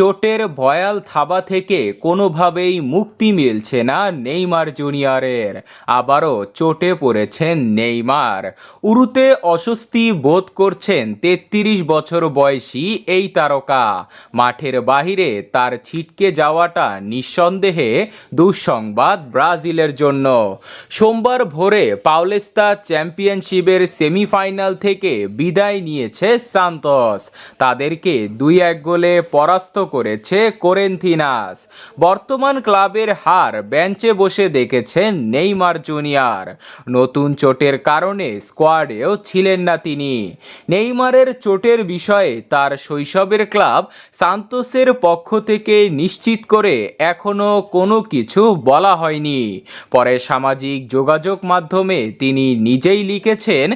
চোটের ভয়াল থাবা থেকে কোনোভাবেই মুক্তি মিলছে না নেইমার জুনিয়রের। আবারও চোটে পড়েছেন নেইমার। উরুতে অস্বস্তি বোধ করছেন তেত্রিশ বছর বয়সী এই তারকা। মাঠের বাহিরে তার ছিটকে যাওয়াটা নিঃসন্দেহে দুঃসংবাদ ব্রাজিলের জন্য। সোমবার ভোরে পাওলেস্তা চ্যাম্পিয়নশিপের সেমিফাইনাল থেকে বিদায় নিয়েছে সান্তোস। তাদেরকে দুই এক গোলে পরাস্ত করেছে কোরেন্থিনাস। বর্তমান ক্লাবের হার বেঞ্চে বসে দেখেছেন নেইমার জুনিয়র। নতুন চোটের কারণে স্কোয়াডেও ছিলেন না তিনি। নেইমারের চোটের বিষয়ে তার শৈশবের ক্লাব সান্তোসের পক্ষ থেকে নিশ্চিত করে এখনও কোনো কিছু বলা হয়নি। পরে সামাজিক যোগাযোগ মাধ্যমে তিনি নিজেই লিখেছেন,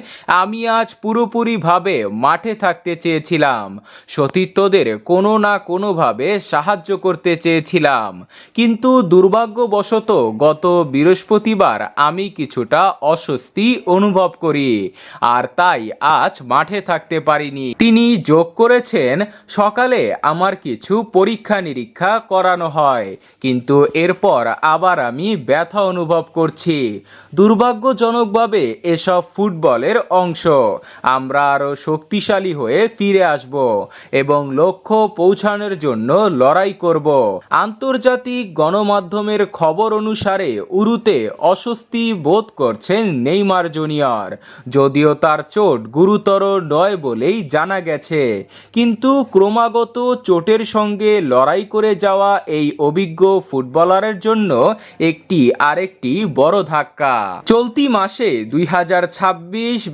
আমি আজ পুরোপুরিভাবে মাঠে থাকতে চেয়েছিলাম। সতীর্থদের কোনো না কোনোভাবে সাহায্য করতে চেয়েছিলাম। কিন্তু দুর্ভাগ্যবশত গত বৃহস্পতিবার আমি কিছুটা অস্বস্তি অনুভব করি, আর তাই আজ মাঠে থাকতে পারিনি। তিনি যোগ করেছেন, সকালে আমার কিছু পরীক্ষা নিরীক্ষা করানো হয়, কিন্তু এরপর আবার আমি ব্যথা অনুভব করছি। দুর্ভাগ্যজনকভাবে এসব ফুটবলের অংশ। আমরা আরও শক্তিশালী হয়ে ফিরে আসব এবং লক্ষ্য পৌঁছানোর জন্য লড়াই করব। আন্তর্জাতিক গণমাধ্যমের খবর অনুসারে উরুতে অস্বস্তি বোধ করছেন নেইমার জুনিয়র। যদিও তার চোট গুরুতর নয় বলেই জানা গেছে। কিন্তু ক্রমাগত চোটের সঙ্গে লড়াই করে যাওয়া এই অভিজ্ঞ ফুটবলারের জন্য একটি আরেকটি বড় ধাক্কা। চলতি মাসে দুই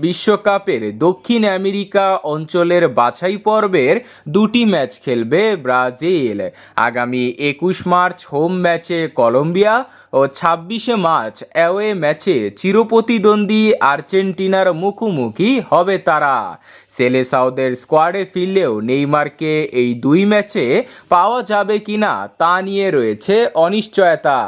বিশ্বকাপের দক্ষিণ আমেরিকা অঞ্চলের বাছাই পর্বের দুটি ম্যাচ খেলবে ব্রাজিল। আগামী একুশ মার্চ হোম ম্যাচে কলম্বিয়া ও ছাব্বিশে মার্চ অ্যাওয়ে ম্যাচে চিরপ্রতিদ্বন্দ্বী আর্জেন্টিনার মুখোমুখি হবে তারা। সেলেসাউদের স্কোয়াডে ফিরলেও নেইমারকে এই দুই ম্যাচে পাওয়া যাবে কিনা তা নিয়ে রয়েছে অনিশ্চয়তা।